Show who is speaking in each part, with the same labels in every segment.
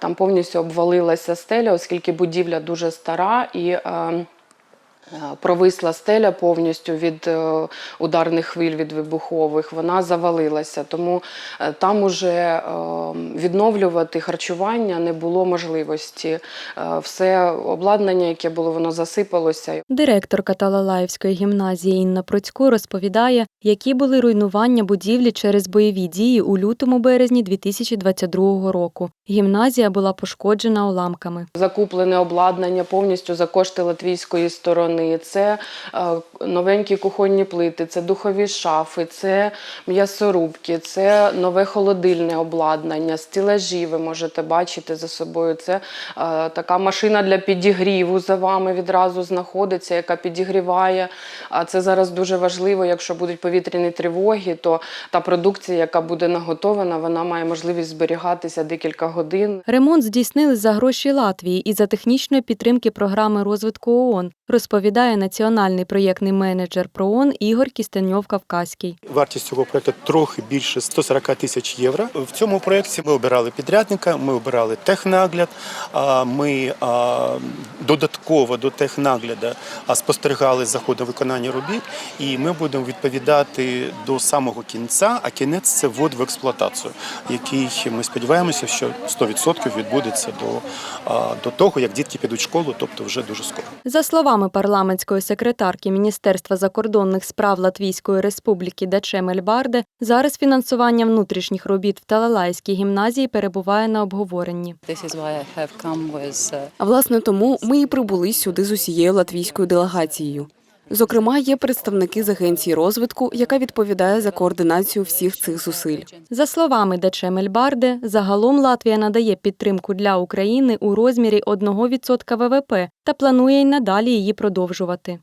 Speaker 1: Там повністю обвалилася стеля, оскільки будівля дуже стара і е, е, провисла стеля повністю від е, ударних хвиль від вибухових. Вона завалилася. Тому е, там уже е, відновлювати харчування не було можливості. Е, все обладнання, яке було, воно засипалося.
Speaker 2: Директорка Талалаївської гімназії Інна Процько розповідає, які були руйнування будівлі через бойові дії у лютому-березні 2022 року. Гімназія була пошкоджена уламками.
Speaker 1: Закуплене обладнання повністю за кошти латвійської сторони. Це е, новенькі кухонні плити, це духові шафи, це м'ясорубки, це нове холодильне обладнання, стілажі. Ви можете бачити за собою. Це е, така машина для підігріву за вами відразу знаходиться, яка підігріває. А це зараз дуже важливо. Якщо будуть повітряні тривоги, то та продукція, яка буде наготована, вона має можливість зберігатися декілька годин.
Speaker 2: Ремонт здійснили за гроші Латвії і за технічної підтримки програми розвитку ООН, розповідає національний проєктний менеджер ПРООН Ігор Кістеньов Кавказький.
Speaker 3: Вартість цього проекту трохи більше 140 тисяч євро. В цьому проєкті ми обирали підрядника, ми обирали технагляд. Ми додатково до технагляду спостерігали за ходом виконання робіт, і ми будемо відповідати до самого кінця. А кінець це ввод в експлуатацію, який ми сподіваємося, що 100% відбудеться до, до того, як дітки підуть в школу, тобто вже дуже скоро.
Speaker 2: За словами парламентської секретарки Міністерства закордонних справ Латвійської Республіки Дачемель Барде, зараз фінансування внутрішніх робіт в Талалайській гімназії перебуває на обговоренні.
Speaker 4: Uh,
Speaker 5: А власне тому ми і прибули сюди з усією латвійською делегацією. Зокрема, є представники з агенції розвитку, яка відповідає за координацію всіх цих зусиль.
Speaker 2: За словами Даче Мельбарде, загалом Латвія надає підтримку для України у розмірі 1% ВВП та планує й надалі її продовжувати.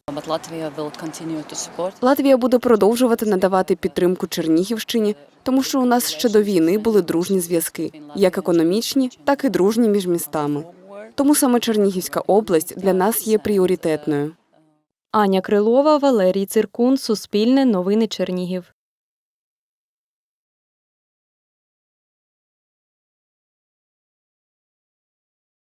Speaker 5: Латвія буде продовжувати надавати підтримку Чернігівщині, тому що у нас ще до війни були дружні зв'язки, як економічні, так і дружні між містами. Тому саме Чернігівська область для нас є пріоритетною.
Speaker 2: Аня Крилова, Валерій Циркун, Суспільне, Новини Чернігів.